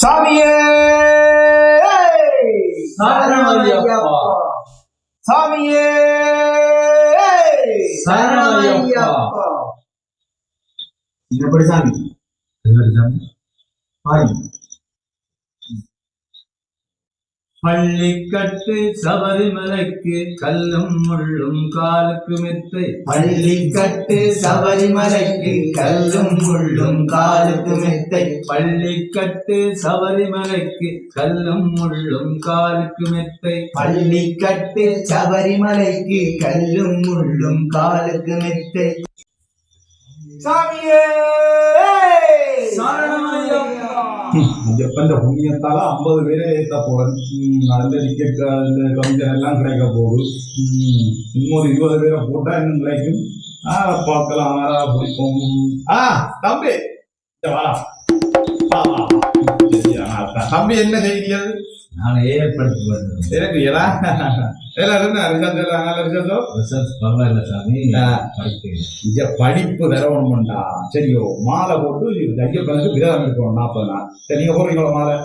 சாமியே. சாமியே! எப்படி சாமி? பாருங்க. பள்ளிக்கட்டு சபரிமலைக்கு கல்லும் முள்ளும் காலுக்கு மெத்தை. பள்ளிக்கட்டு சபரிமலைக்கு கல்லும் முள்ளும் காலுக்கு மெத்தை. பள்ளிக்கட்டு சபரிமலைக்கு கல்லும் முள்ளும் காலுக்கு மெத்தை. பள்ளிக்கட்டு சபரிமலைக்கு கல்லும் முள்ளும் காலுக்கு மெத்தை. சாமியே! எப்ப இந்த புண்ணியத்தால ஐம்பது பேரை ஏத்த போறேன். ம், அதுல டிக்கெட் இந்த கமிஷன் எல்லாம் கிடைக்க போகுது. ம், இன்னொரு இருபது பேரை போட்டா இன்னும் கிடைக்கும் ஆ பார்க்கலாம் ஆறா பிடிக்கும் ஆஹ் தம்பி இங்க வாடா. தம்பி என்ன செய்திகள் எனக்கு எல்லாம் நல்ல ரிசல்ட்டோ ரிசல்ட் பரவாயில்ல சாமி. ஆ. படிக்கிறேன் இங்க படிப்பு தரணும்டா சரியோ மாலை போட்டு ஐயப்பனுக்கு விரதம் இருக்கணும் நாற்பது நாள். சரி நீங்க போறீங்களா மாலை?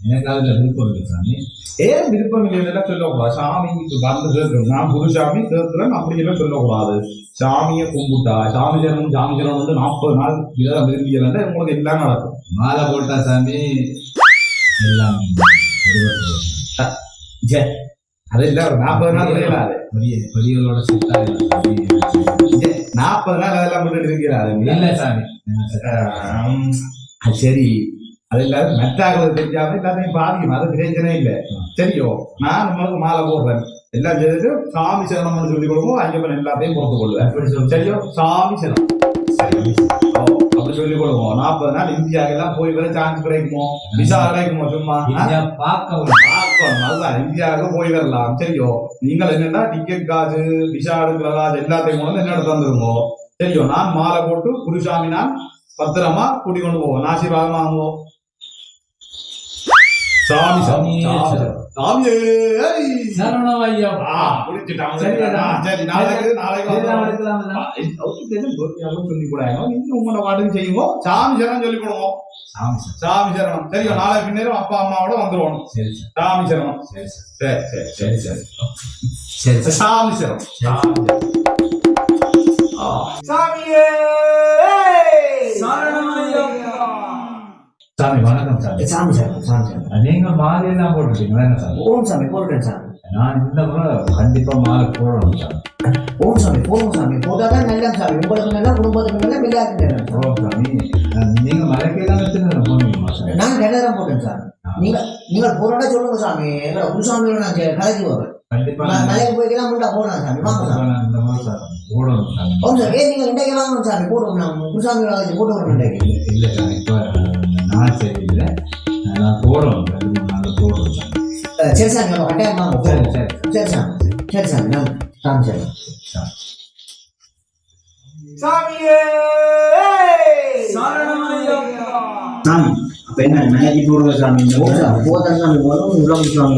எனக்கு அதுல விருப்பம் இல்லை சாமி. ஏன் விருப்பம் இல்லைன்னு சொல்லக்கூடாது. சாமிக்கு வந்து கேட்கணும் நான் குருசாமி கேட்கிறேன் அப்படி எல்லாம் சொல்லக்கூடாது. சாமியை கும்பிட்டா சாமி ஜனம் சாமி ஜனம் வந்து நாற்பது நாள் விரதம் விரும்பியலன்னா உங்களுக்கு எல்லாம் நடக்கும். மாலை போட்டா சாமி எல்லாம் ஒரு நாற்பது நாள் கிடையாது பெரிய பெரியவர்களோட நாற்பது நாள் அதெல்லாம் விட்டு இருக்கிறாரு இல்ல சாமி. சரி. அது இல்லாத மெட்டாக்கள் தெரிஞ்சாம எல்லாத்தையும் பாதிக்கும் அது இல்லை. சரியோ நான் உங்களுக்கு மாலை போடுறேன். எல்லாம் செய்துட்டு சாமி சரணம்னு சொல்லி கொடுப்போம் ஐயப்பன் எல்லாத்தையும் பொறுத்து கொள்வேன். சரியோ சாமி சரணம். சரி. அப்படி சொல்லி கொடுப்போம் நாற்பது நாள் இந்தியாவுக்கு எல்லாம் போய் வர சான்ஸ் கிடைக்குமோ? விசா கிடைக்குமோ சும்மா? ஆ? இங்க பார்க்க ஒரு பார்க்கணும். அதுதான். இந்தியாவுக்கு போய் வரலாம். சரியோ? நீங்கள் என்னன்னா டிக்கெட் காசு விசா எடுக்கிற காசு எல்லாத்தையும் கொண்டு என்னோட தந்துருங்கோ. சரியோ? நான் மாலை போட்டு குருசாமி நான் பத்திரமா கூட்டி கொண்டு போவோம். ஆசீர்வாதம் வாங்குவோம். சாமி சாமி சாமி சாமியே ஏய். சரணம் ஐயா ஆ, முடிச்சிட்டாங்க. சரி, ஆ, சரி நாளைக்கு நாளைக்கு எல்லாம் வந்துருவோம். எடுக்கலாம்ல? ஆ, இது அவருக்கு தெரியும், பொறுமையாகவும் சொல்லி கூடாது நீங்க உங்களோட பாட்டுக்கு செய்யுவோம் சாமி சரணம் சொல்லி கொடுவோம் சாமி சார் சாமி சரணம் சரியோ நாளை பின்னரும் அப்பா அம்மாவோட வந்துருவோம் சரி சார் சாமி சரணம் சரி சார் சரி சரி சரி சரி சரி சார் சாமி சரணம் சாமி சரணம். ஆ. சாமியே சாமி. சாமி சாமி சாமி சாமி சாமி. நீங்க மாலை எல்லாம் போட்டுருக்கீங்களா? என்ன சாமி? ஓம் சாமி போடுறேன் சாமி. நான் இந்த முறை கண்டிப்பா மாலை போடணும் சாமி. ஓம் சாமி போதும் சாமி. போட்டாதான் நல்ல சாமி. உங்களுக்கு நல்லா குடும்பத்துக்கு நல்லா விளையாட்டு ஓ சாமி. நீங்க மலைக்கு எல்லாம் எத்தனை போனீங்களா சாமி? நான் கல்யாணம் போட்டேன் சாமி. நீங்க நீங்கள் போறோம்னா சொல்லுங்க சாமி. எங்களை குருசாமியோட நான் கலைக்கு வரேன் கண்டிப்பா. ம- மலைக்கு போய்க்கலாம் முண்டா போகலாம் சாமி. வாங்க சாமி. நான் போடணும் சாமி. ஓம் சார் ஏன் நீங்க இன்றைக்கு வாங்கணும் சாமி? போடுவோம் நான் குருசாமியோட போட்டு வரணும் இன்றைக்கு. இல்ல சாமி இப்போ சரி சாமி நம்ம கட்டாயம் சரி. சரி சரி சாமி சரி சாமி நான் சாமி சாமியே சாமி அப்ப என்ன மேஜி போடுற சாமி ஓம் சாமி போதும் உலகம் சாமி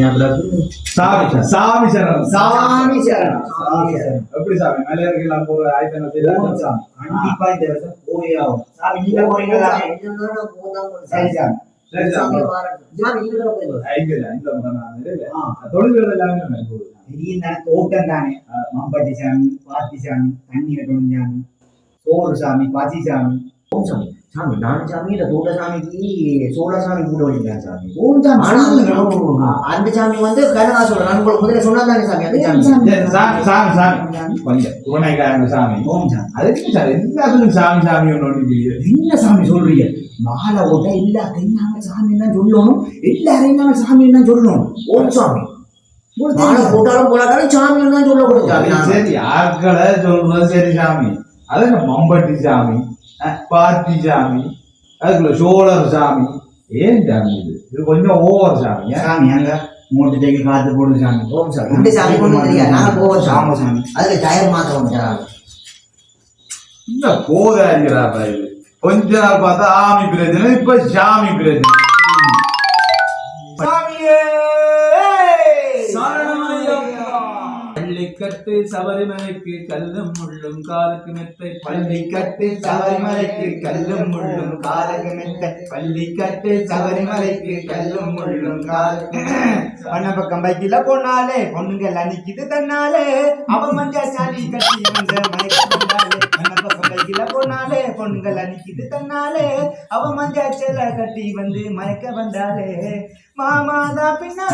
சாமி சாமி சரணம் சாமி சரணம் சாமி சரணம் எப்படி சாமி மேலே இருக்கலாம் போற ஆயத்தன ஓம் சாமி கண்டிப்பா இந்த வருஷம் போயே ஆகும் சாமி நீங்க போறீங்களா சரி சாமி சரி சாமி ஐந்து ஐந்து ஆ, தொழில்கள் எல்லாமே எனக்கு போகுது. திடீர்னு தோட்டம் தானே ஆ, மாம்பட்டி சாமி பாத்தி சாமி தண்ணி வைக்கணும் சாமி சோறு சாமி பச்சி சாமி சாமி நானும் சாமி இந்த தூட சாமிக்கு சோழ சாமி. கூட வலிக்கிறேன் சாமி ஓம் சாமி. அந்த சாமி வந்து கனகாசோட நான் உங்களுக்கு முதல்ல சொன்னா தானே சாமி அந்த சாமி சாமி சாமி சாமி கொஞ்சம். உருணைக்காரங்க சாமி. ஓம் சாமி. அதுக்கு சார் எல்லாத்துக்கும் சாமி சாமி ஒன்று ஒன்று என்ன சாமி சொல்றீங்க? மாலை ஓட்ட எல்லாத்தையும் நாங்க சாமி தான் சொல்லணும்? எல்லாரையும் நாங்க சாமி தான் சொல்லணும்? ஓம் சாமி. மாலை. போட்டாலும் போடாட்டாலும் சாமி தான் சொல்லக்கூடாது நான் சரி ஆட்களை சொல்றது சரி சாமி. அது என்ன மம்பட்டி சாமி பாத்தி சாமி அதுக்குள்ள சோழர் சாமி. ஏன் சாமி இது? இது கொஞ்சம் ஓவர் சாமி? சாமி அங்க மூட்டை தேக்கி காத்து போடுது சாமி. ஓம் சாமி. இந்த சாமி கொண்டு தெரியாது நாங்க போவோம் சாமி. சாமி. அதுல டயர் மாத்தவும் சாமி. இந்த கோதாரிகிறாப்பா இது கொஞ்ச நாள் பார்த்தா ஆமி பிரச்சனை இப்ப சாமி பிரச்சனை. கட்டு சபரிமலைக்கு கல்லும் முள்ளும் காலுக்கு மெத்தை பள்ளி கட்டு சபரிமலைக்கு கல்லும் முள்ளும் காலுக்கு மெத்த. பள்ளி கட்டு சபரிமலைக்கு கல்லும் முள்ளும் காலுக்கு பண்ண பக்கம் பைக்கில போனாலே பொண்ணுங்கள் அன்னைக்குது தன்னாலே. அவ மஞ்ச சாலி கட்டி வந்த பக்கம் பைக்கில போனாலே பொண்ணுங்கள் அன்னைக்குது தன்னாலே. அவ மஞ்ச செல கட்டி வந்து மயக்க வந்தாலே. மாமாதா பின்னா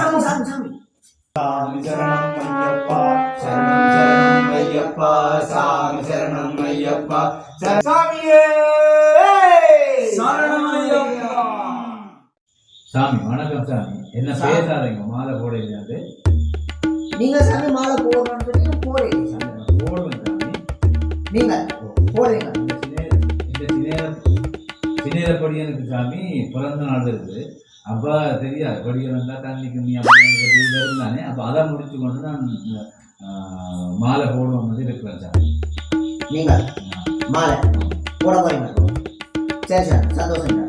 சாமி சரணம் ஐயப்பா சரணம் சரணம் ஐயப்பா. சாமி சரணம் ஐயப்பா சாமியே சாமி. வணக்கம் சாமி. என்ன பேசாதீங்க மாலை போடையிலாது நீங்க சாமி மாலை போடணும்னு சொல்லி போறீங்க சாமி. போடுவேன் சாமி. நீங்க போடுறீங்க இந்த சினே- இந்த சினேர சினேர படியனுக்கு சாமி பிறந்த நாள் இருக்குது அப்ப தெரியாது. படியன் வந்தா தண்ணிக்கு நீ அப்படி இருந்தானே அப்ப அதை முடிச்சு கொண்டு நான் மாலை போடுவோம் வந்து இருக்கிறேன் சாமி நீங்க மாலை போட போறீங்க சரி சார் சந்தோஷம் சார்.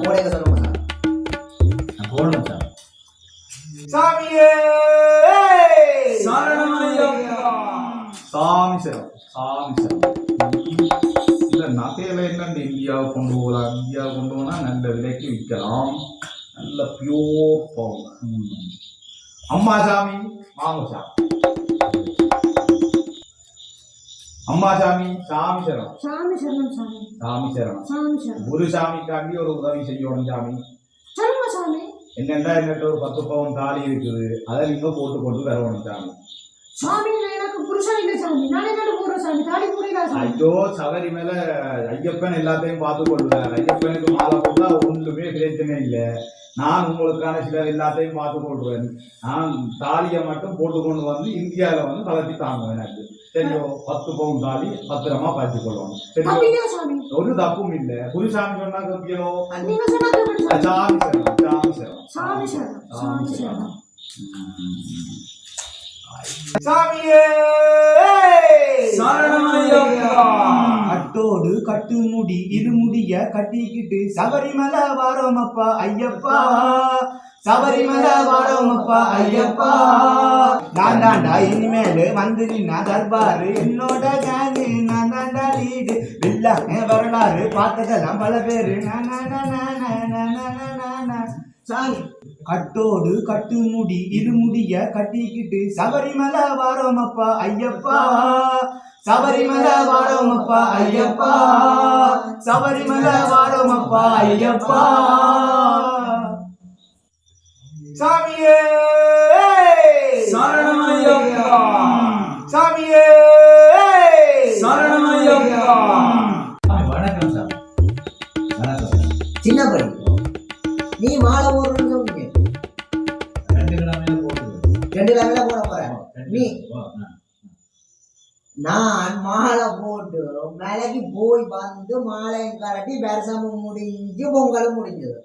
போடுங்க சொல்லுங்க சார். நான் போடுவேன் சாமி சாமியே! விலைக்கு விற்கலாம் நல்ல பியூர் பவுன் அம்மா சாமி வாங்க சாமி. அம்மா சாமி சாமி சரம் சாமி சரணம் சாமி. சாமி சரம் சாமி சரணம். ஒரு சாமிக்காண்டி ஒரு உதவி செய்யணும் சாமி. சொல்லுங்க சாமி. என்னென்னா என்கிட்ட ஒரு பத்து பவுன் தாலி இருக்குது. அதை நீங்க போட்டு கொண்டு வரணும் சாமி. சாமி எனக்கு புருஷன் இல்லை சாமி. நான் என்ன போறேன் சாமி. புரியல சாமி? ஐயோ சபரி மேல ஐயப்பன் எல்லாத்தையும் பார்த்து கொள்வார் ஐயப்பனுக்கு மாலை போட்டா ஒன்றுமே பிரச்சனை இல்லை. நான் உங்களுக்கான சிலர் எல்லாத்தையும் பார்த்து கொள்வேன் நான் தாலியை மட்டும் போட்டு கொண்டு வந்து இந்தியாவில் வந்து கலத்தி தாங்குவேன் எனக்கு. சரியோ? பத்து பவுன் தாலி பத்திரமா பார்த்து சரியோ? சாமி. ஒரு தப்பும் இல்லை. குருசாமி சொன்னா எப்படி சாமி? சாமி சரணம் சாமி சரணம். சாமி சரணம் சாமி சரணம். நாட்டோடு கட்டுமுடி இருமுடிய கட்டிக்கிட்டு சபரிமலை வாரோமப்பா ஐயப்பா. சபரிமலை வாரோமப்பா ஐயப்பா. நான் தாண்டா இனிமேலு வந்து நின்னா தர்பாரு. என்னோட கேங்கு நான் தாண்டா லீடு. வில்லாங்க வரலாறு பார்த்ததெல்லாம் பல பேரு. நான் நான் நான் நான் நான் சாமி கட்டோடு கட்டுமுடி இருமுடிய கட்டிக்கிட்டு சபரிமலை வாரோமப்பா ஐயப்பா. சபரிமலை வாரோமப்பா ஐயப்பா. சபரிமலை வாரோமப்பா ஐயப்பா. சாமியே. சாமியே. சாமி, வணக்கம் சாமி வணக்கம் சாமி. சின்ன நான் மாலை போட்டு மலைக்கு போய் வந்து மாலையும் கரட்டி வருஷமும் முடிஞ்சு பொங்கலும் முடிஞ்சது.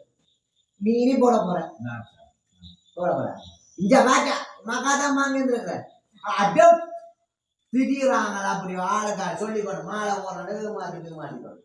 மீறி போட போறேன். போட போறேன். இந்த பாக்கா மகாதான் வாங்கிட்டு அட திடீராங்களா அப்படி ஆளுக்கா சொல்லி மாலை போடுறது மாறி மாட்டிக்கணும்